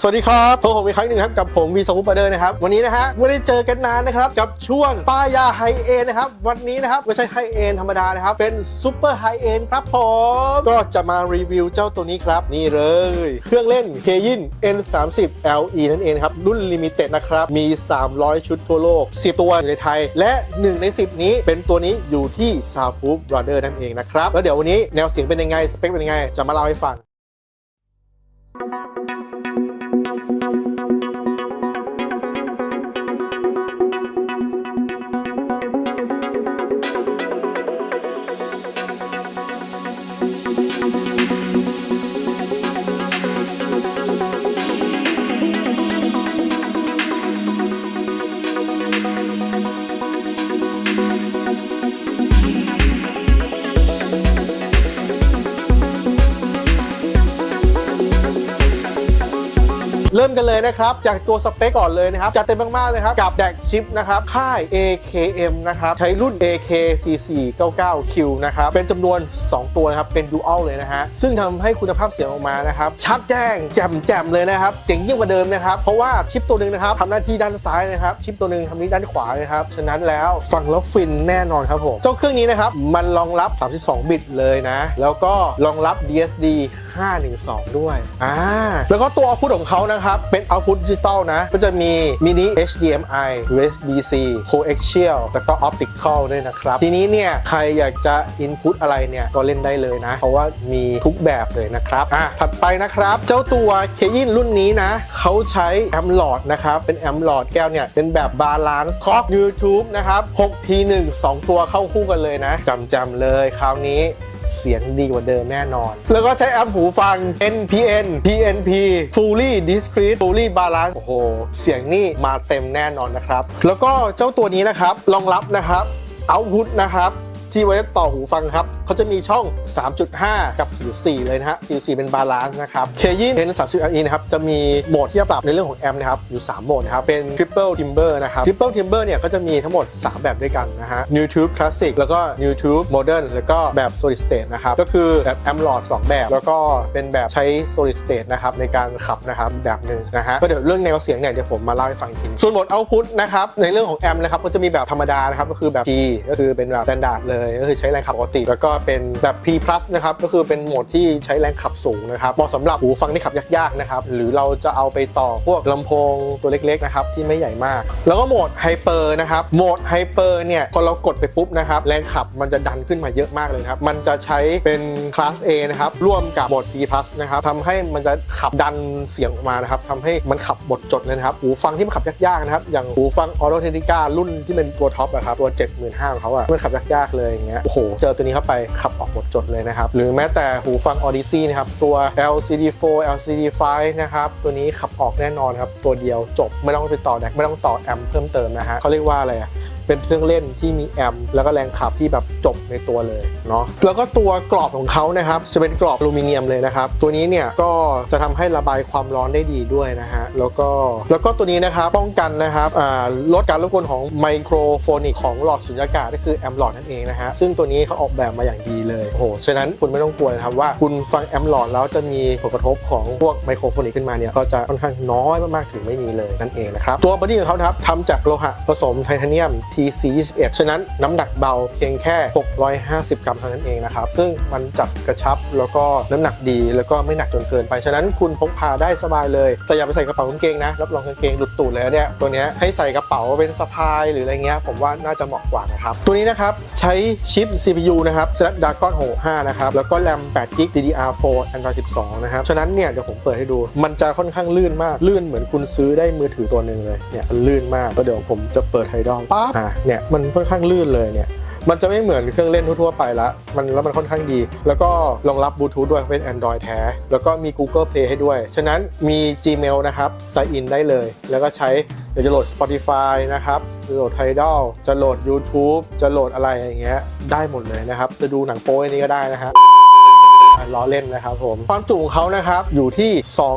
สวัสดีครับพบผมอีกครั้งหนึ่งครับกับผมวีซอฟต์บร์เดอร์นะครับ วันนี้นะฮะไม่ได้เจอกันนานนะครับ กับช่วงป้ายาไฮเอ็นนะครับ วันนี้นะครับ ไม่ใช่ไฮเอ็นธรรมดานะครับ เป็นซูเปอร์ไฮเอ็นครับผม ก็จะมารีวิวเจ้าตัวนี้ครับ นี่เลย เครื่องเล่นเคยิน N30 LE นั่นเองครับ รุ่นลิมิเต็ดนะครับ มี 300 ชุดทั่วโลก 10 ตัวอยู่ในไทย และ 1 ใน 10 นี้เป็นตัวนี้อยู่ที่ Soundproof Brother นั่นเองนะครับแล้วเดี๋ยววันนี้แนวเสียงเป็นยังไงสเปคเป็นยังไงจะมาเล่าให้ฟังเริ่ กันเลยนะครับ จากตัวสเปคก่อนเลยนะครับจัดเต็มมากๆเลยครับ กับแดกชิปนะครับ ค่าย AKM นะครับ ใช้รุ่น AK4499Q นะครับ เป็นจำนวน 2 ตัวนะครับ เป็น Dual เลยนะฮะ ซึ่งทำให้คุณภาพเสียงออกมานะครับ ชัดแจ้งแจ่มแจ่มเลยนะครับ เจ๋งยิ่งกว่าเดิมนะครับ เพราะว่าชิปตัวหนึ่งนะครับทำหน้าที่ด้านซ้ายนะครับ ชิปตัวหนึ่งทำหน้าที่ด้านขวานะครับ ฉะนั้นแล้วฟังแล้วฟินแน่นอนครับผม เจ้าเครื่องนี้นะครับ มันรองรับ 32 บิตเลยนะ แล้วก็รองรับ DSD 512 ด้วย อ่า แล้วก็ตัวพุทของเขานะครับเป็นเอาพุทดิจิตอลนะ ก็จะมีมินิ HDMI USB-C Coaxial แล้วก็ Optical ด้วยนะครับ ทีนี้เนี่ย ใครอยากจะ Input อะไรเนี่ย ก็เล่นได้เลยนะ เพราะว่ามีทุกแบบเลยนะครับ อะ ถัดไปนะครับ เจ้าตัวเคยินรุ่นนี้นะ เขาใช้แอมหลอดนะครับ เป็นแอมหลอดแก้วเนี่ย เป็นแบบบาลานซ์คอก YouTube นะครับ 6P1 2 ตัวเข้าคู่กันเลยนะจำจำเลยคราวนี้ เสียงดีกว่าเดิมแน่นอน แล้วก็ใช้แอปหูฟัง NPN PNP Fully Discrete Fully Balance โอ้โห เสียงนี่มาเต็มแน่นอนนะครับ แล้วก็เจ้าตัวนี้นะครับรองรับนะครับ Output นะครับ ที่ไว้ต่อหูฟังครับ เขาจะมีช่อง 3.5 กับ 4.4 เลยนะฮะ 4.4 เป็นบาลานซ์นะครับเคยิน N30 LE นะครับ จะมีโหมดที่จะปรับในเรื่องของแอมป์นะครับ อยู่ 3 โหมดนะครับ เป็น Triple Timber นะครับ Triple Timber เนี่ยก็จะมีทั้งหมด 3 แบบด้วยกันนะฮะ YouTube Classic แล้วก็ YouTube Modern แล้วก็แบบ Solid State นะครับ ก็คือแบบแอมหลอด2 แบบ แล้วก็เป็นแบบใช้ Solid State นะครับในการขับนะครับแบบหนึ่งนะฮะก็เดี๋ยวเรื่องแนวเสียงเนี่ยเดี๋ยวผมมาเล่าให้ฟังอีกทีส่วนโหมด Output นะครับในเรื่องของแอมป์นะครับก็จะมีแบบธรรมดานะครับก็คือแบบ P ก็คือเป็นแบบ standard เลยก็คือใช้แรงขับปกติ แล้วก็เป็นแบบ P นะครับก็คือเป็นโหมดที่ใช้แรงขับสูงนะครับเหมาะสำหรับหูฟังที่ขับยากๆนะครับหรือเราจะเอาไปต่อพวกลำโพงตัวเล็กๆนะครับที่ไม่ใหญ่มาก แล้วก็โหมดไฮเปอร์นะครับโหมดไฮเปอร์เนี่ยพอเรากดไปปุ๊บนะครับแรงขับมันจะดันขึ้นมาเยอะมากเลยครับมันจะใช้เป็นคลาส A นะครับร่วมกับโหมด P นะครับทำให้มันจะขับดันเสียงออกมานะครับทำให้มันขับหมดจดเลยนะครับหูฟังที่มันขับยากๆนะครับอย่างหูฟัง Audio Technica รุ่นที่เป็นตัวท็อปอะครับตัว 75,000ของเขาอะมันขับยากๆเลยอย่างเงี้ยโอ้โห เจอตัวนี้เข้าไปขับออกหมดจดเลยนะครับ หรือแม้แต่หูฟัง Odyssey นะครับ ตัว LCD4 LCD5 นะครับ ตัวนี้ขับออกแน่นอนครับ ตัวเดียวจบไม่ต้องไปต่อแดกไม่ต้องต่อแอมป์เพิ่มเติมนะฮะเขาเรียกว่าอะไรอะ เป็นเครื่องเล่นที่มีแอมป์แล้วก็แรงขับที่แบบจบในตัวเลยเนาะแล้วก็ตัวกรอบของเขานะครับจะเป็นกรอบอลูมิเนียมเลยนะครับตัวนี้เนี่ยก็จะทำให้ระบายความร้อนได้ดีด้วยนะฮะแล้วก็แล้วก็ตัวนี้นะครับป้องกันนะครับลดการรบกวนของไมโครโฟนิกของหลอดสุญญากาศก็คือแอมป์หลอดนั่นเองนะฮะซึ่งตัวนี้เขาออกแบบมาอย่างดีเลยโอ้โหฉะนั้นคุณไม่ต้องกลัวนะครับว่าคุณฟังแอมป์หลอดแล้วจะมีผลกระทบของพวกไมโครโฟนิกขึ้นมาเนี่ยก็จะค่อนข้างน้อยมากๆถึงไม่มีเลยนั่นเองนะครับตัวบอดี้ของเขาครับทำจากโลหะผสมไทเทเนียม TC 21 ฉะนั้นน้ำหนักเบาเพียงแค่ 650 กรัมเท่านั้นเองนะครับ ซึ่งมันจับกระชับแล้วก็น้ำหนักดีแล้วก็ไม่หนักจนเกินไป ฉะนั้นคุณพกพาได้สบายเลย แต่อย่าไปใส่กระเป๋ากางเกงนะ รับรองกางเกงหลุดตูดเลยเนี่ย ตัวนี้ให้ใส่กระเป๋าเป็นสะพายหรืออะไรเงี้ย ผมว่าน่าจะเหมาะกว่านะครับ ตัวนี้นะครับใช้ชิป CPU นะครับ Snapdragon 65 นะครับ แล้วก็แรม8 g b DDR4 Android 12 นะครับ ฉะนั้นเนี่ยเดี๋ยวผมเปิดให้ดู มันจะค่อนข้างลื่นมาก ลื่นเหมือนคุณซื้อได้มือถือตัวหนึ่งเลย เนี่ยลื่นมากแล้วเดี๋ยวผมจะเปิดไฮดอลปั๊บอะเนี่ยมันค่อนข้างลื่นเลยเนี่ยมันจะไม่เหมือนเครื่องเล่นทั่วๆไปละมันแล้วมันค่อนข้างดี แล้วก็รองรับบลูทูธด้วยเป็น Android แท้ แล้วก็มี Google Play ให้ด้วย ฉะนั้นมี Gmail นะครับ sign in ได้เลย แล้วก็ใช้เดี๋ยวจะโหลด Spotify นะครับจะโหลด Tidal จะโหลด YouTube จะโหลดอะไรอย่างเงี้ยได้หมดเลยนะครับ จะดูหนังโป๊อันนี้ก็ได้นะฮะอะ ล้อเล่นนะครับผม ความจุของเขานะครับอยู่ที่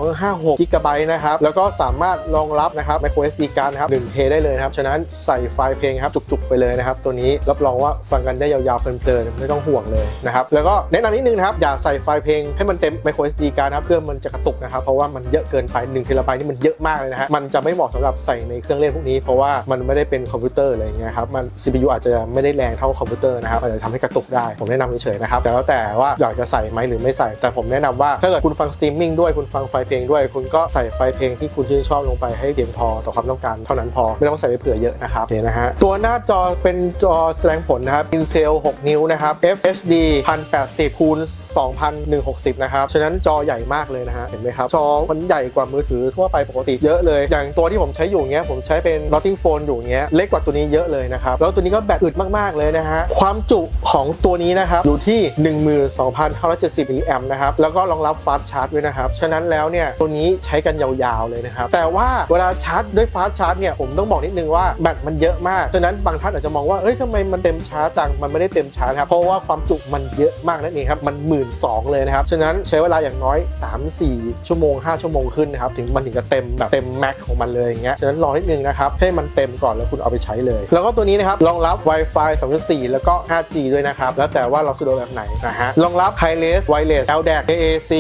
256 g b นะครับ แล้วก็สามารถรองรับนะครับ micro SD card นะครับ 1T ได้เลยครับ ฉะนั้นใส่ไฟล์เพลงครับ จุกๆ ไปเลยนะครับ ตัวนี้รับรองว่าฟังกันได้ยาวๆ เพลินๆ ไม่ต้องห่วงเลยนะครับ แล้วก็แนะนำนิดนึงนะครับ อย่าใส่ไฟล์เพลงให้มันเต็ม micro SD card นะครับเครื่องมันจะกระตุกนะครับ เพราะว่ามันเยอะเกินไป1 t b นี่มันเยอะมากเลยนะฮะ มันจะไม่เหมาะสำหรับใส่ในเครื่องเล่นพวกนี้ เพราะว่ามันไม่ได้เป็นคอมพิวเตอร์อะไรอย่างเงี้ยครับ มัน CPU อาจจะไม่ได้แรงเท่าคอมพิวเตอร์นะครับ อาจจะทำให้กระตุกได้ ผมแนะนำเฉยๆนะครับ แต่แล้วแต่ว่าอยากจะใส่ไหมหรือไม่ใส่ แต่ผมแนะนำว่าถ้าเกิดคุณฟังสตรีมมิ่งด้วยคุณฟังไฟเพลงด้วย คุณก็ใส่ไฟเพลงที่คุณชื่นชอบลงไปให้เพียงพอต่อความต้องการเท่านั้นพอไม่ต้องใส่ไปเผื่อเยอะนะครับเนี่ยนะฮะตัวหน้าจอเป็นจอแสดงผลนะครับ Intel 6 นิ้วนะครับ FHD 1080คูณ2160 นะครับ ฉะนั้นจอใหญ่มากเลยนะฮะ เห็นไหมครับ จอมันใหญ่กว่ามือถือทั่วไปปกติเยอะเลย อย่างตัวที่ผมใช้อยู่เงี้ย ผมใช้เป็น Notting Phone อยู่เงี้ย เล็กกว่าตัวนี้เยอะเลยนะครับ แล้วตัวนี้ก็แบตอึดมากๆเลยนะฮะ ความจุของตัวนี้นะครับ อยู่ที่ 12,570มิลลิแอมป์นะครับ แล้วก็รองรับฟาสชาร์จด้วยนะครับ ฉะนั้นแล้วเนี่ยตัวนี้ใช้กันยาวๆเลยนะครับ แต่ว่าเวลาชาร์จด้วยฟาสชาร์จเนี่ยผมต้องบอกนิดนึงว่าแบตมันเยอะมาก ฉะนั้นบางท่านอาจจะมองว่าเอ้ยทำไมมันเต็มช้าจัง มันไม่ได้เต็มช้านะครับ เพราะว่าความจุมันเยอะมากนั่นเองครับ มัน1 2ื่นสองเลยนะครับ ฉะนั้นใช้เวลาอย่างน้อย 3-4 ชั่วโมง 5 ชั่วโมงขึ้นนะครับ ถึงมันถึงจะเต็มแบบเต็มแม็กของมันเลยอย่างเงี้ย ฉะนั้นรอนิดนึงนะครับ ให้มันเต็มก่อนแล้วคุณเอาไปใช้เลย แล้วก็ตัวนี้นะครับ รองรับ Wi-Fi 2.4 แล้วก็ 5G ด้วยนะครับ แล้วแต่ว่าเราสะดวกแบบไหนนะฮะ รองรับ Wireless Wireless LDAC AAC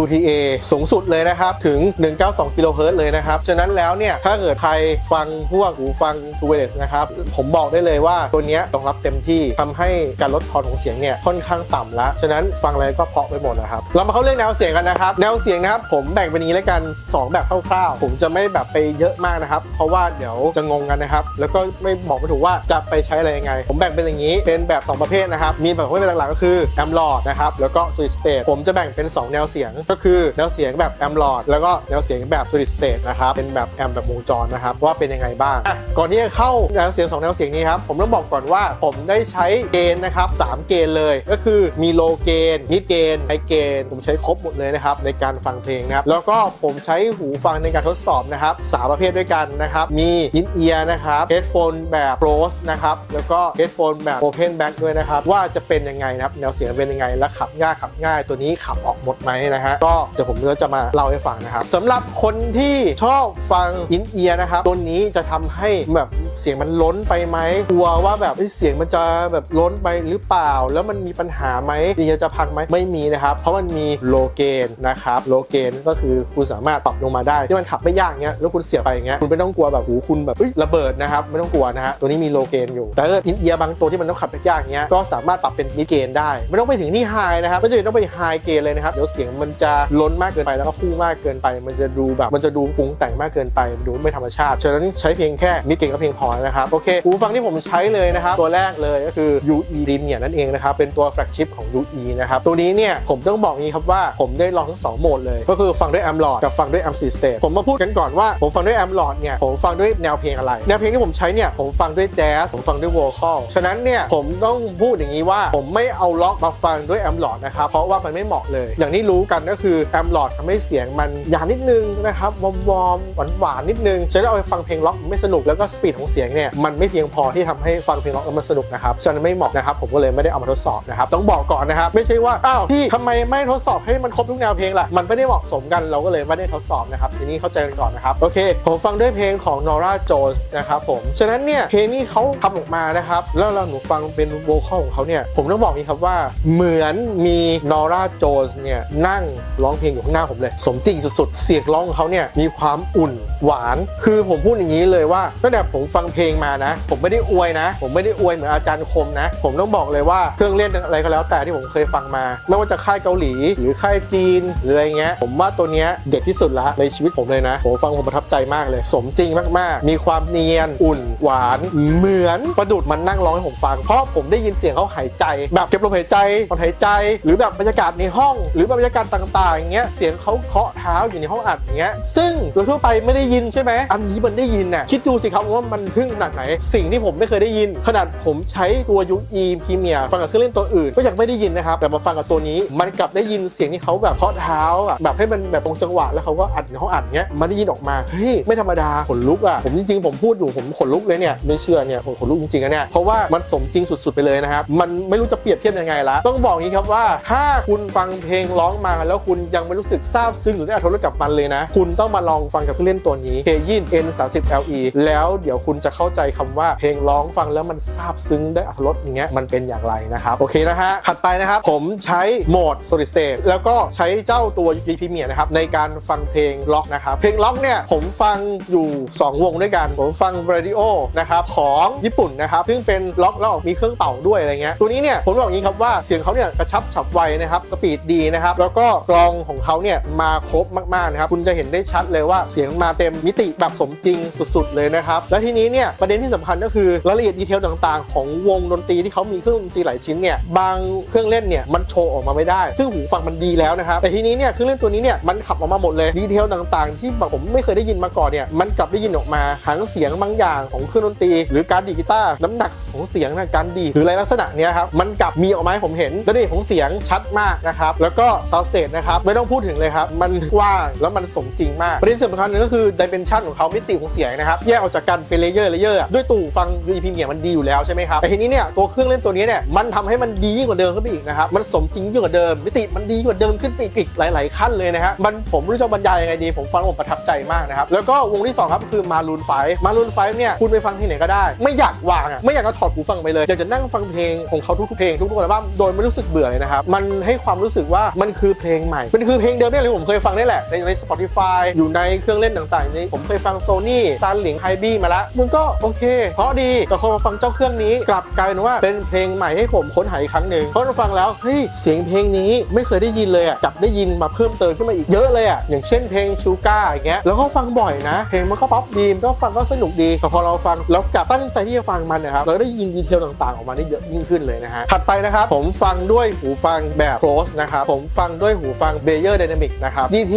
UTA สูงสุดเลยนะครับ ถึง 192กิโลเฮิรตซ์เลยนะครับ ฉะนั้นแล้วเนี่ย ถ้าเกิดใครฟังพวกหูฟัง True Wireless นะครับ ผมบอกได้เลยว่าตัวนี้รองรับเต็มที่ทำให้การลดทอนของเสียงเนี่ย ค่อนข้างต่ำแล้วฉะนั้นฟังอะไรก็เพาะไปหมดนะครับ เรามาเข้าเรื่องแนวเสียงกันนะครับ แนวเสียงนะครับ ผมแบ่งเป็นอย่างนี้แล้วกัน 2 แบบคร่าวๆ ผมจะไม่แบบไปเยอะมากนะครับ เพราะว่าเดี๋ยวจะงงกันนะครับ แล้วก็ไม่บอกไม่ถูกว่าจะไปใช้อะไรยังไง ผมแบ่งเป็นอย่างนี้ เป็นแบบ 2 ประเภทนะครับ มีแบบประเภทหลักๆก็คือแอมลอดนะครับ แล้วก็ Solid State ผมจะแบ่งเป็น 2 แนวเสียง ก็คือแนวเสียงแบบแอมลอดแล้วก็แนวเสียงแบบ Solid State นะครับ เป็นแบบแอมแบบวงจรนะครับ ว่าเป็นยังไงบ้าง ก่อนที่จะเข้าแนวเสียง 2 แนวเสียงนี้ครับ ผมต้องบอกก่อนว่าผมได้ใช้เกณฑ์นะครับสามเกณฑ์เลย ก็คือมีโลเกณฑ์มิดเกณฑ์ไฮเกณฑ์ผมใช้ครบหมดเลยนะครับในการฟังเพลงนะครับแล้วก็ผมใช้หูฟังในการทดสอบนะครับสามประเภทด้วยกันนะครับมีอินเอียร์นะครับเฮดโฟนแบบ Close นะครับแล้วก็เฮดโฟนแบบ Open Back ด้วยนะครับว่าจะเป็นยังไงนะครับแนวเสียงเป็นยังไงและขับง่ายขับง่ายตัวนี้ขับออกหมดไหมนะฮะก็เดี๋ยวผมก็จะมาเล่าให้ฟังนะครับสำหรับคนที่ชอบฟังอินเอียร์นะครับตัวนี้จะทำให้แบบเสียงมันล้นไปไหมกลัวว่าแบบเสียงมันจะแบบล้นไปหรือเปล่า แล้วมันมีปัญหาไหมอินเอียร์จะพังไหมไม่มีนะครับ เพราะมันมีโลเกนนะครับโลเกนก็คือคุณสามารถปรับลงมาได้ที่มันขับไม่ยากเงี้ยแล้วคุณเสียไปอย่างเงี้ยคุณไม่ต้องกลัวแบบหูคุณแบบระเบิดนะครับไม่ต้องกลัวนะฮะตัวนี้มีโลเกนอยู่แต่ถ้าอินเอียร์บางตัวที่มันต้องขับยากเงี้ยก็สามารถปรับเป็นมิดเกนได้ ไม่ต้องไปถึงนี่ไฮนะครับไม่จำเป็นต้องไปไฮเกนเลยนะครับเดี๋ยวเสียงมันจะล้นมากเกินไปแล้วก็คู่มากเกินไป มันจะดูแบบมันจะดูปรุงแต่งมากเกินไปดูไม่ธรรมชาติฉะนั้นใช้เพียงแค่มิดเกนก็เพียงพอนะครับโอเคหูฟังที่ผมใช้เลยนะครับตัวแรกเลยก็คือ UE Premier นั่นเองนะครับเป็นตัวแฟลกชิพของ UE นะครับตัวนี้เนี่ยผมต้องบอกงี้ครับว่าผมได้ลองทั้งสองโหมดเลย ก็คือฟังด้วยแอมลอดกับฟังด้วยแอมซีสเตทผมมาพูดกันก่อนว่าผมฟังด้วยแอมลอดเนี่ยผมฟังด้วยแนวเพลงอะไร แนวเพลงที่ผมใช้เนี่ยผมฟังด้วยแจ๊สผมฟังด้วยวอลคอลฉะนั้นเนี่ยผมต้องพูดอย่างนี้ว่าผมไม่เอาล็อกมาฟังด้วยแอมลอดนะครับเพราะว่ามันไม่เหมาะเลย อย่างที่รู้กันก็คือแอมลอดทำให้เสียงมันหยาบนิดนึงนะครับวอมวอมหวานหวานนิดนึงฉะนั้นเอาไปฟังเพลงล็อกมันไม่สนุกแล้วก็สปีดของเสียงเนี่ยมันไม่เพียงพอที่ทำให้ฟังเพลงล็อกมันสนุกนะครับฉะนั้นไม่เหมาะนะครับผมก็เลยไม่ได้เอามาทดสอบนะครับต้องบอกก่อนนะครับไม่ใช่ว่าอ้าวพี่ทำไมไม่ทดสอบให้มันครบทุกแนวเพลงล่ะมันไม่ได้เหมาะสมกันเราก็เลยไม่ได้ทดสอบนะครับทีนี้เข้าใจกันก่อนนะครับโอเค ผมฟังด้วยเพลงของ Nora Jones นะครับผมฉะนั้นเนี่ยเพลงนี้เขาทำออกมานะครับแล้วเราหนูฟังเป็นโวคอลของเขาเนี่ยผมต้องบอกนี้ครับว่าเหมือนมี Nora Jones เนี่ยนั่งร้องเพลงอยู่ข้างหน้าผมเลย สมจริงสุดๆ เสียงร้องของเขาเนี่ยมีความอุ่นหวาน คือผมพูดอย่างนี้เลยว่าตั้งแต่ผมฟังเพลงมานะ ผมไม่ได้อวยนะ ผมไม่ได้อวยเหมือนอาจารย์คมนะ ผมต้องบอกเลยว่าเครื่องเล่นอะไรก็แล้วแต่ที่ผมเคยฟังมา ไม่ว่าจะค่ายเกาหลี หรือค่ายจีนหรืออะไรเงี้ยผมว่าตัวเนี้ยเด็ดที่สุดละในชีวิตผมเลยนะผมฟังผมประทับใจมากเลย สมจริงมากๆ มีความเนียนอุ่นหวานเหมือนประดุดมันนั่งร้องให้ผมฟังเพราะผมได้ยินเสียงเขาหายใจ แบบเก็บลมหายใจถอนหายใจ หรือแบบรรยากาศในห้อง หรือบรรยากาศต่างๆอย่างเงี้ยเสียงเขาเคาะเท้าอยู่ในห้องอัดอย่างเงี้ยซึ่งโดยทั่วไปไม่ได้ยินใช่ไหมอันนี้มันได้ยินน่ะคิดดูสิครับว่ามันทึ่งขนาดไหน สิ่งที่ผมไม่เคยได้ยิน ขนาดผมใช้ตัว UE Premier ฟังกับเครื่องเล่นตัวอื่น ก็ยังไม่ได้ยินนะครับ แต่มาฟังกับตัวนี้มันกลับได้ยินเสียงที่เขาแบบเคาะเท้าอะแบบให้มันแบบตรงจังหวะแล้วเขาก็อัดเขาอัดเงี้ยมันได้ยินออกมาเฮ้ยไม่ธรรมดาขนลุกอะผมจริงๆผมพูดอยู่ผมขนลุกเลยเนี่ยไม่เชื่อเนี่ยผมขนลุกจริงๆนะเนี่ยเพราะว่ามันสมจริงสุดๆไปเลยนะครับมันไม่รู้จะเปรียบเทียบยังไงละต้องบอกงี้ครับว่าถ้าคุณฟังเพลงร้องมาแล้วคุณยังไม่รู้สึกซาบซึ้งหรือได้อรรถรสกับมันเลยนะ คุณต้องมาลองฟังกับเครื่องเล่นตัวนี้ k y i n N 3 0 LE แล้วเดี๋ยวคุณจะเข้าใจคำว่าเพลงร้องฟังแล้วมันซาบซึ้งได้อรรถรสอย่างเงี้ยมันเป็นอย่างไรนะครับ โอเคนะฮะถัดไปนะครับ ผมใช้โหมด Solid State แล้วก็ใช้เจ้าตัว EP Premier นะครับในการฟังเพลงล็อกนะครับเพลงล็อกเนี่ยผมฟังอยู่ 2 วงด้วยกัน ผมฟัง Radio นะครับของญี่ปุ่นนะครับซึ่งเป็นล็อกแล้วออกมีเครื่องเป่าด้วยอะไรเงี้ยตัวนี้เนี่ยผมบอกอย่างนี้ครับว่าเสียงเขาเนี่ยกระชับฉับไวนะครับ สปีดดีนะครับ แล้วก็กลองของเขาเนี่ยมาครบมากๆนะครับ คุณจะเห็นได้ชัดเลยว่าเสียงมาเต็มมิติแบบสมจริงสุดๆเลยนะครับ และทีนี้เนี่ยประเด็นที่สำคัญก็คือรายละเอียดดีเทลต่างๆ ของวงดนตรีที่เขามีเครื่องดนตรีหลายชิ้นเนี่ยบางเครื่องเล่นเนี่ยมันโชว์ออกมาไม่ได้ ซึ่งหูฟังมันดีแล้วนะครับแต่ทีนี้เนี่ยเครื่องเล่นตัวนี้เนี่ยมันขับออกมาหมดเลยดีเทลต่างๆ ที่แบบผมไม่เคยได้ยินมาก่อนเนี่ยมันกลับได้ยินออกมาทั้งเสียงบางอย่างของเครื่องดนตรี หรือการดีกีตาร์น้ำหนักของเสียงนะการดี หรืออะไรลักษณะเนี้ยครับมันกลับมีออกมาให้ผมเห็นและนี่ของเสียงชัดมากนะครับแล้วก็ซาวสเตทนะครับไม่ต้องพูดถึงเลยครับมันกว้างแล้วมันสมจริงมากประเด็นสำคัญนึงก็คือดิเมนชันของเขามิติของเสียงนะครับแยกออกจากกันเป็นเลเยอร์เลเยอร์ด้วยตู่ฟัง UEP เนี่ยมันดีอยู่แล้วใช่ไหมครับแต่ทีนี้เนี่ยตัวเครื่องเล่นตัวนี้เนี่ยมันทำให้มันดียิ่งกว่าเดิมขึ้นไปอีกนะครับมันสมจริงยิ่งกว่าเดิมมิติมันดีกว่าเดิมขึ้นไปอีกหลาย ๆ ขั้นเลยนะฮะมันผมรู้จะบรรยายยังไงดี ผมฟังผมประทับใจมากนะครับแล้วก็วงที่สองครับคือมารูนไฟมารูนไฟเนี่ยคุณไปฟังที่ไหนก็ได้ ไม่อยากวางอะไม่อยากจะถอดหูฟังไปเลยอยากจะนั่งฟังเพลงของเขาทุกๆเพลงทุกๆอัลบั้มโดยไม่รู้สึกเบื่อเลยนะครับมันให้ความรู้สึกว่ามันคือเพลงใหม่ มันคือเพลงเดิมเนี่ยเลยผมเคยฟังได้แหละ ในใน Spotify อยู่ในเครื่องเล่นต่างๆนี้ ผมเคยฟัง Sony ซานหลิงไฮบี้มาแล้วมันก็โอเค เพราะดีแต่พอมาฟังเจ้าเครื่องนี้ กลับกลายเป็นว่าเป็นเพลงใหม่ให้ผมค้นหาอีกครั้งหนึ่งเพราะเราฟังแล้วเฮ้ยเสียงเพลงนี้ไม่เคยได้ยินเลยอะกลับได้ยินมาเพิ่มเติมขึ้นมาอีกเยอะเลยอะอย่างเช่นเพลงชูก้าอย่างเงี้ยแล้วก็ฟังบ่อยนะ เพลงมันก็ป๊อปดีมนก็ฟังก็สนุกดีแต่พอเราฟังแล้วกลับตั้งใจที่จะฟังมันนะครับเราได้ยินดีเทลต่างๆ ออกมาได้เยอะยิ่งขึ้นเลยนะฮะถัดไปนะครับผมฟังด้วยหูฟังแบบ close นะครับผมฟังด้วยหูฟัง Bayer Dynamic นะครับ DT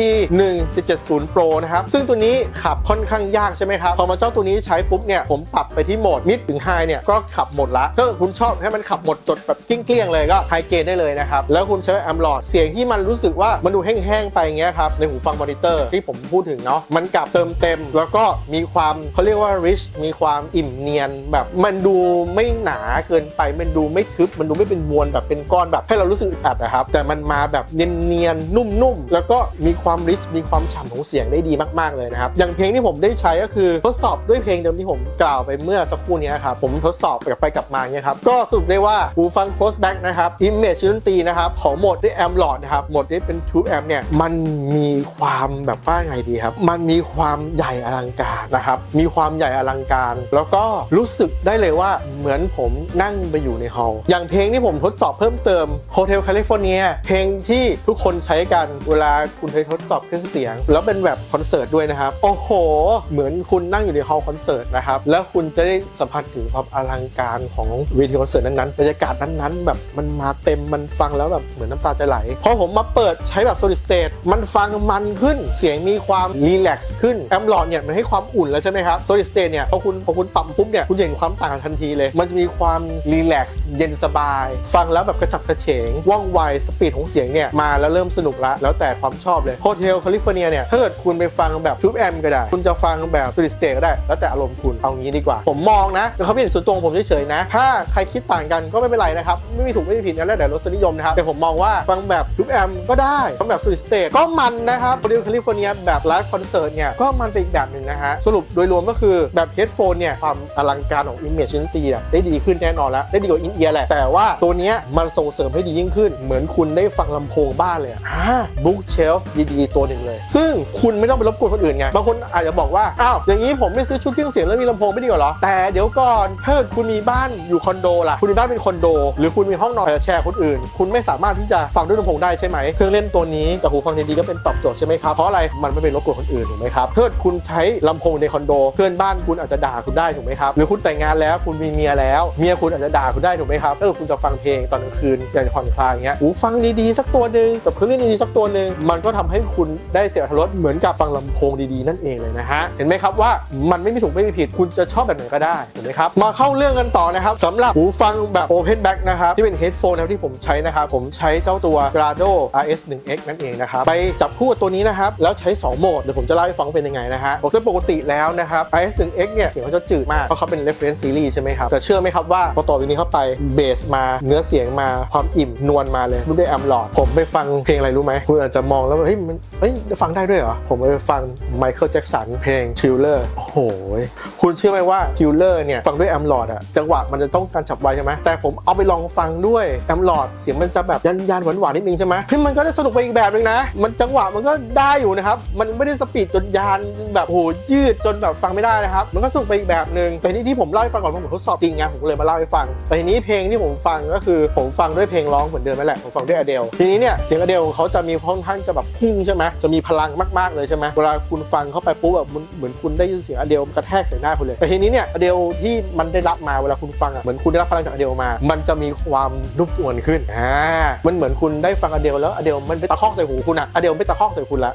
1770 Pro นะครับ ซึ่งตัวนี้ขับค่อนข้างยากใช่ไหมครับ พอมาเจ้าตัวนี้ใช้ปุ๊บเนี่ย ผมปรับไปที่โหมด mid ถึง high เนี่ย ก็ขับหมดละ ถ้าเกิดคุณชอบให้มันขับหมดจดแบบเกลี้ยงๆเลยก็ไฮเกนได้เลยนะครับ แล้วคุณใช้แอมลอดเสียงที่มันรู้สึกว่ามันดูแห้งๆไปอย่างเงี้ยครับในหูฟังมอนิเตอร์ที่ผมพูดถึงเนาะมันกลับเติมเต็ม แล้วก็มีความเขาเรียกว่า rich มีความอิ่มเนียนแบบมันดูไม่หนาเกินไปมันดูไม่ทึบมันดูไม่เป็นมวลแบบเป็นก้อนแบบให้เรารู้สึกอึดอัดนะครับ แต่มันมาแบบเนียนๆนุ่มๆ แล้วก็มีความ rich มีความฉ่ำของเสียงได้ดีมากๆเลยนะครับ อย่างเพลงที่ผมได้ใช้ก็คือทดสอบด้วยเพลงเดิมที่ผมกล่าวไปเมื่อสักครู่นี้ครับผมทดสอบกลับไปกลับมาเนี่ยครับก็สรุปได้ว่าหูฟัง close back นะครับ image ดนตรีนะครับของโหมดด้วย amp lord นะครับโหมดที่เป็น tube amp เนี่ยมันมีความแบบว่าไงดีครับ มันมีความใหญ่อลังการนะครับมีความใหญ่อลังการ แล้วก็รู้สึกได้เลยว่าเหมือนผมนั่งไปอยู่ในฮอลล์อย่างเพลงที่ผมทดสอบเพิ่มเติม Hotel California เพลงที่ทุกคนใช้กันเวลาคุณเคยทดสอบเครื่องเสียง แล้วเป็นแบบคอนเสิร์ตด้วยนะครับ โอ้โห เหมือนคุณนั่งอยู่ในฮอลล์คอนเสิร์ตนะครับ แล้วคุณจะได้สัมผัสถึงความอลังการของเวทีคอนเสิร์ตนั้นๆบรรยากาศนั้นๆ แบบมันมาเต็มมันฟังแล้วแบบเหมือนน้ำตาจะไหลพอผมมาเปิดใช้แบบ solid state มันฟังมันขึ้นเสียงมีความรีแลกซ์ขึ้นแอมลอดเนี่ยมันให้ความอุ่นแล้วใช่ไหมครับ solid state เนี่ยพอคุณพอคุณปรับปุ๊บเนี่ยคุณเห็นความต่างกันทันทีเลย มันจะมีความรีแลกซ์เย็นสบาย ฟังแล้วแบบกระฉับกระเฉงว่องไวสปีดของเสียงเนี่ยมาแล้วเริ่มสนุกละแล้วแต่ความชอบเลย Hotel California เนี่ยถ้าเกิดคุณไปฟังแบบทูบแอมก็ได้ คุณจะฟังแบบ solid state ก็ได้ แล้วแต่อารมณ์คุณเอางี้ดีกว่า ผมมองนะแล้วเขาเป็นส่วนตัวของผมเฉยๆนะ ถ้าใครคิดต่างกันก็ไม่เป็นไรนะครับ ไม่มีถูกไม่มีผิดนะแล้วแต่รสนิยมนะครับ แต่ผมมองว่าฟังแบบทูบแอมก็ได้ฟังแบบ solid state ก็มันนะครับ Hotel California แบบไลฟ์คอนเสิร์ตเนี่ยก็มันไปอีกแบบหนึ่งนะฮะสรุปโดยรวมก็คือแบบ headphone เนี่ยความอลังการของ image ดนตรีอะได้ดีขึ้นแน่นอนแล้วได้ดีกว่าอินเอียร์แหละแต่ว่าตัวเนี้ยมันส่งเสริมให้ดียิ่งขึ้นเหมือนคุณได้ฟังลำโพงบ้านเลยอะอ่า bookshelf ดีๆ ตัวหนึ่งเลย ซึ่งคุณไม่ต้องไปรบกวนคนอื่นไง บางคนอาจจะบอกว่า อ้าว อย่างนี้ผมไม่ซื้อชุดเครื่องเสียงแล้วมีลำโพงไม่ดีกว่าเหรอ แต่เดี๋ยวก่อนถ้าคุณมีบ้านอยู่คอนโดล่ะ คุณมีบ้านเป็นคอนโด หรือคุณมีห้องนอนแชร์คนอื่น คุณไม่สามารถที่จะฟังด้วยลำโพงได้ใช่ไหม เครื่องเล่นตัวนี้กับหูฟังดีๆก็เป็นตอบโจทย์ใช่ไหมครับ เพราะอะไร มันไม่ไปรบกวนคนอื่นถูกไหมครับถ้าคุณใช้ลำโพงในคอนโด เพื่อนบ้านคุณอาจจะด่าคุณได้ถูกไหมครับ หรือคุณแต่งงานแล้วคุณมีเมียแล้ว เมียคุณอาจจะด่าคุณได้ถูกไหมครับถ้าเกิดคุณจะฟังเพลงตอนกลางคืนอยากจะผ่อนคลายอย่างเงี้ยหูฟังดีๆ สักตัวหนึ่งกับเครื่องเล่นดีๆสักตัวหนึ่งมันก็ทำให้คุณได้เสียอรรถรสเหมือนกับฟังลำโพงดีๆนั่นเองเลยนะฮะเห็นไหมครับว่ามันไม่มีถูกไม่มีผิดคุณจะชอบแบบไหนก็ได้ถูกไหมครับมาเข้าเรื่องกันต่อนะครับสำหรับหูฟังแบบ Open Back นะครับที่เป็น headphone นะที่ผมใช้นะครับผมใช้เจ้าตัว Grado RS1X นั่นเองนะครับไปจับคู่กับตัวนี้นะครับแล้วใช้ 2 โหมดเดี๋ยวผมจะเล่าให้ฟังเป็นยังไงนะฮะโดยปกติแล้วนะครับ RS1X เนี่ยเสียงเขาจะจืดมากเพราะเขาเป็น reference series ใช่ไหมครับแต่เชื่อไหมครับว่าพอต่อตัวนี้เข้าไปเบสมาเนื้อเสียงมาความอิ่มนวลมาเลยด้วยแอมหลอด ผมไปฟังเพลงอะไรรู้ไหมคุณอาจจะมองแล้วว่าเฮ้ยมันเฮ้ยฟังได้ด้วยเหรอ ผมไปฟังไมเคิลแจ็คสันเพลง Thriller โอ้โหคุณเชื่อไหมว่า Thriller เนี่ยฟังด้วยแอมหลอดอะจังหวะมันจะต้องการจับไวใช่ไหมแต่ผมเอาไปลองฟังด้วยแอมหลอดเสียงมันจะแบบยันยันหวานหวานๆนิดนึงใช่ไหมเฮ้ยมันก็ได้สนุกไปอีกแบบนึงนะ มันจังหวะมันก็ได้อยู่นะครับ มันไม่ได้สปีดจนยานแบบโอ้โหยืดจนแบบฟังไม่ได้นะครับ มันก็สนุกไปอีกแบบนึงแต่นี่ที่ผมเล่าให้ฟังก่อนเพราะผมทดสอบจริงไงผมเลยมาเล่าให้ฟัง แต่ทีนี้เพลงที่ผมฟังก็คือผมฟังด้วยเพลงร้องเหมือนเดิมนั่นแหละของฝั่งด้วยอเดลทีนี้เนี่ยเสียงอเดลเขาจะมีค่อนข้างจะแบบพุ่งใช่ไหมจะมีพลังมากๆเลยใช่ไหมเวลาคุณฟังเข้าไปปุ๊บแบบมันเหมือนคุณได้ยินเสียงอเดลกระแทกใส่หน้าคุณเลยแต่ทีนี้เนี่ยอเดลที่มันได้รับมาเวลาคุณฟังอะเหมือนคุณได้รับพลังจากอเดลมา มันจะมีความนุ่มนวนขึ้นอ่ามันเหมือนคุณได้ฟังอเดลแล้วอเดลมันไปตะคอกใส่หูคุณอะอเดลไม่ตะคอกใส่คุณละ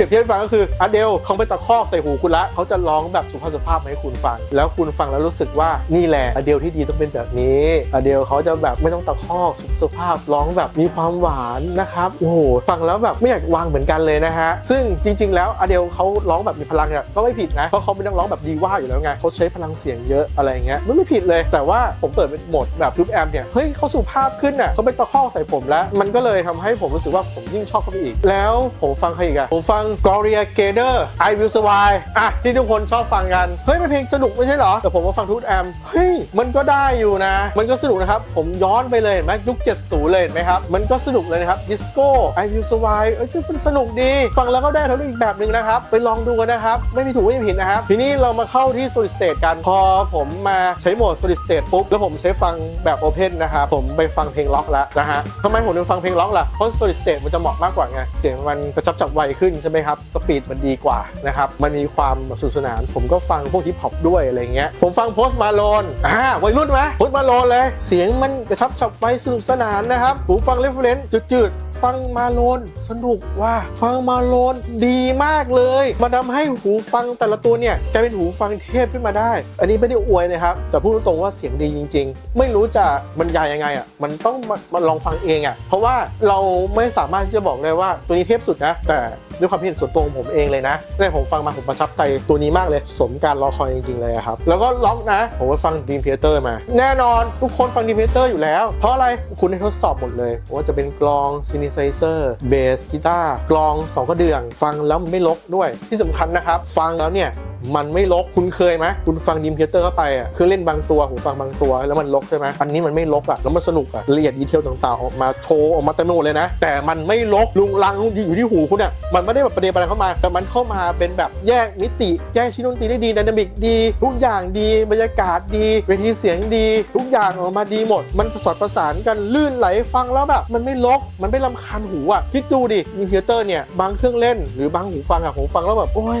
รียบเทียบให้ฟังก็คืออเดลเขาไปตะคอกใส่หูคุณละเขาจะร้องแบบสุภาพสุภาพมาให้คุณฟัง แล้วคุณฟังแล้วรู้สึกว่านี่แหละอเดลที่ดีต้องเป็นแบบนี้อเดลเขาจะแบบไม่ต้องตะคอกสุสุภาพร้องแบบมีความหวานนะครับโอ้โหฟังแล้วแบบไม่อยากวางเหมือนกันเลยนะฮะซึ่งจริง ๆ แล้วอเดลเขาร้องแบบมีพลังเนี่ยก็ไม่ผิดนะเพราะเขาเป็นนักร้องแบบดีว่าอยู่แล้วไงเขาใช้พลังเสียงเยอะอะไรเงี้ยมันไม่ผิดเลย แต่ว่าผมเปิดเป็นโหมดแบบทูบแอมเนี่ยเฮ้ยเขาสุภาพขึ้นน่ะเขาไปตะคอกใส่ผมแล้ว มันก็เลยทำให้ผมรู้สึกว่าผมยิ่งชอบเขาไปอีก แล้วผมฟังใครอีกอะผมฟัง Gloria Gaynor I Will Survive อะที่ทุกคนชอบฟังกัน เฮ้ยเป็นเพลงสนุกไม่ใช่เหรอ แต่ผมมาฟังทูบแอมเฮ้ยมันก็ได้อยู่นะ มันก็สนุกนะครับ ผมย้อนไปเลยเห็นไหมยุค 70 เลยเห็นไหมครับ มันก็สนุกเลยนะครับดิสโก้ I Will Survive เอ้ยมันสนุกดี ฟังแล้วก็ได้ทั้งอีกแบบหนึ่งนะครับ ไปลองดูกันนะครับ ไม่มีถูกไม่มีผิดนะครับ ทีนี้เรามาเข้าที่ Solid State กันพอผมมาใช้โหมด Solid State ปุ๊บแล้วผมใช้ฟังแบบ Open นะครับผมไปฟังเพลงล็อกแล้วนะฮะทำไมผมถึงฟังเพลงล็อกล่ะเพราะ Solid State มันจะเหมาะมากกว่าไงเสียงมันกระชับจับไวขึ้นใช่ไหมครับสปีดมันดีกว่านะครับมันมีความสนุกสนาน ผมก็ฟังพวกฮิปฮอปด้วยอะไรเงี้ยผมฟังโพสมาโลนอ่าวัยรุ่นไหมโพสมาโลนเลย เสียงมันกระชับจับไวสนุกสนานนะครับผมฟังเรฟเฟรนซ์จืดๆ ฟังมาโลนสนุกว่าฟังมาโลนดีมากเลยมันทำให้หูฟังแต่ละตัวเนี่ยกลายเป็นหูฟังเทพขึ้นมาได้ อันนี้ไม่ได้อวยนะครับ แต่พูดตรงๆว่าเสียงดีจริง ๆ ไม่รู้จะบรรยายยังไงอะมันต้องมามาลองฟังเองอะเพราะว่าเราไม่สามารถที่จะบอกเลยว่าตัวนี้เทพสุดนะแต่ ด้วยความเห็นส่วนตัวของผมเองเลยนะแต่ผมฟังมาผมประทับใจตัวนี้มากเลย สมการรอคอยจริงๆเลยครับ แล้วก็ล็อกนะ ผมก็ฟังดีมเพเตอร์มา แน่นอนทุกคนฟังดีมเพเตอร์อยู่แล้ว เพราะอะไรคุณได้ทดสอบหมดเลยว่าจะเป็นกลองซินิไซเซอร์เบสกีตาร์กลองสองกระเดื่อง ฟังแล้วไม่ลกด้วยที่สำคัญนะครับ ฟังแล้วเนี่ย มันไม่ลกคุณเคยไหมคุณฟังดีมเทเตอร์เข้าไปอะคือเล่นบางตัวหูฟังบางตัว แล้วมันลกใช่ไหมอันนี้มันไม่ลกอะแล้วมันสนุกอะละเอียดดีเทลต่างๆออกมาโชว์ออกมาเต็มไปหมดเลยนะ แต่มันไม่ลกลุงลังอยู่ที่หูคุณอะมันไม่ได้แบบประเด็นอะไรเข้ามา แต่มันเข้ามาเป็นแบบแยกมิติ แยกชิ้นดนตรีได้ดีไดนามิกดีทุกอย่างดีบรรยากาศดีเวทีเสียงดี ทุกอย่างออกมาดีหมด มันผสมประสานกันลื่นไหลฟังแล้วแบบมันไม่ลกมันไม่ลำคาญหูอะคิดดูดิดีมเทเตอร์เนี่ยบางเครื่องเล่นหรือบางหูฟังอะผมฟังแล้วแบบโอ้ย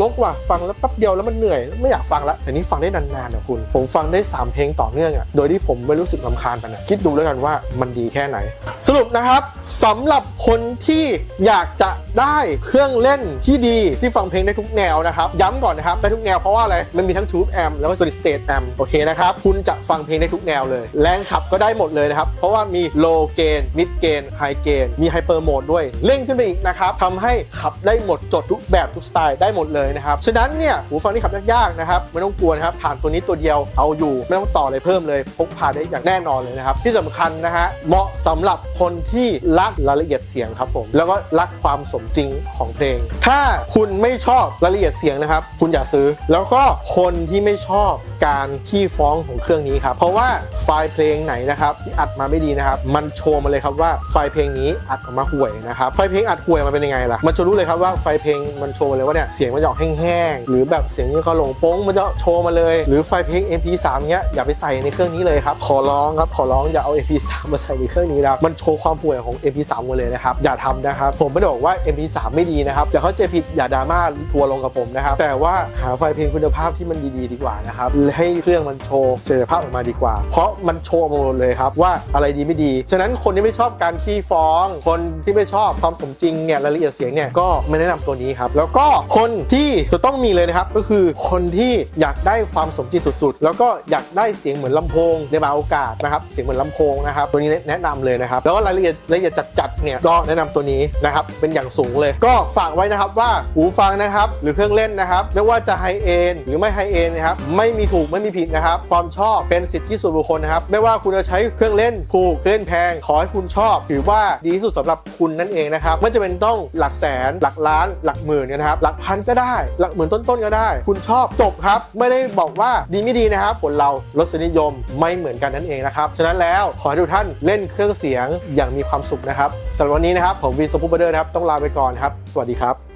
ลกว่ะฟังแล้วแป๊บเดียวแล้วมันเหนื่อย ไม่อยากฟังละแต่นี้ฟังได้นานๆนะคุณ ผมฟังได้ 3 เพลงต่อเนื่องอะ่ะโดยที่ผมไม่รู้สึกลำคาญมันนะคิดดูแล้วกันว่ามันดีแค่ไหน สรุปนะครับสำหรับคนที่อยากจะได้เครื่องเล่นที่ดีที่ฟังเพลงได้ทุกแนวนะครับ ย้ำก่อนนะครับได้ทุกแนวเพราะว่าอะไรมันมีทั้ง Tube Amp แล้วก็ Solid State Amp โอเคนะครับคุณจะฟังเพลงได้ทุกแนวเลย แรงขับก็ได้หมดเลยนะครับเพราะว่ามี low gain mid gain high gain มี hyper mode ด้วยเร่งขึ้นไปอีกนะครับทำให้ขับได้หมดจดทุกแบบทุกสไตล์ได้หมดเลยนะครับ ฉะนั้นเนี่ยหูฟังที่ขับยากๆนะครับไม่ต้องกลัวนะครับผ่านตัวนี้ตัวเดียวเอาอยู่ไม่ต้องต่ออะไรเพิ่มเลยพกพาได้อย่างแน่นอนเลยนะครับ ที่สำคัญนะฮะเหมาะสำหรับคนที่รักรายละเอียดเสียงครับผมแล้วก็รักความสมจริงของเพลง ถ้าคุณไม่ชอบรายละเอียดเสียงนะครับ คุณอย่าซื้อ แล้วก็คนที่ไม่ชอบการขี้ฟ้องของเครื่องนี้ครับเพราะว่าไฟล์เพลงไหนนะครับที่อัดมาไม่ดีนะครับ มันโชว์มาเลยครับว่าไฟล์เพลงนี้อัดออกมาห่วยนะครับไฟล์เพลงอัดห่วยมันเป็นยังไงล่ะมันจะรู้เลยครับว่าไฟล์เพลงมันโชว์มาเลยว่าเนี่ยเสียงมันจะอกแห้งๆ หรือแบบเสียงที่เขาลงโป้งมันจะโชว์มาเลย หรือไฟล์เพลง MP3 เนี้ยอย่าไปใส่ในเครื่องนี้เลยครับ ขอร้องครับ ขอร้องอย่าเอา MP3 มาใส่ในเครื่องนี้นะมันโชว์ความห่วยของ MP3 มาเลยนะครับ อย่าทำนะครับ ผมไม่ได้บอกว่า MP3 ไม่ดีนะครับ อย่าเข้าใจผิด อย่าดราม่าทัวร์ลงกับผมนะครับ แต่ว่าหาไฟเพลงคุณภาพที่มันดีๆดีกว่านะครับ ให้เครื่องมันโชว์ศักยภาพออกมาดีกว่า เพราะมันโชว์มาหมดเลยครับว่าอะไรดีไม่ดี ฉะนั้นคนที่ไม่ชอบการขี้ฟ้อง คนที่ไม่ชอบความสมจริงเนี่ยรายละเอียดเสียงเนี่ยก็ไม่แนะนำตัวนี้ครับ แล้วก็คนที่จะต้องมีเลยนะครับ ก็คือคนที่อยากได้ความสมจริงสุดๆ แล้วก็อยากได้เสียงเหมือนลำโพงในบางโอกาสนะครับเสียงเหมือนลำโพงนะครับตัวนี้แนะนำเลยนะครับ แล้วก็รายละเอียดรายละเอียดจัดๆเนี่ยก็แนะนำตัวนี้นะครับเป็นอย่างสูงเลย ก็ฝากไว้นะครับว่าหูฟังนะครับหรือเครื่องเล่นนะครับไม่ว่าจะไฮเอนหรือไม่ไฮเอนนะครับไม่มีถูกไม่มีผิดนะครับ ความชอบเป็นสิทธิส่วนบุคคลนะครับ ไม่ว่าคุณจะใช้เครื่องเล่นถูกเครื่องเล่นแพง ขอให้คุณชอบ ถือว่าดีที่สุดสำหรับคุณนั่นเองนะครับไม่จะเป็นต้องหลักแสนหลักล้านหลักหมื่นนะครับหลักพันก็ได้หลักหมื่นต้นๆก็ได้ คุณชอบจบครับ ไม่ได้บอกว่าดีไม่ดีนะครับผลเรารสนิยมไม่เหมือนกันนั่นเองนะครับ ฉะนั้นแล้วขอให้ทุกท่านเล่นเครื่องเสียงอย่างมีความสุขนะครับสำหรับวันนี้นะครับผมวีสปูเปอร์เดอร์นะครับต้องลาไปก่อนครับ สวัสดีครับ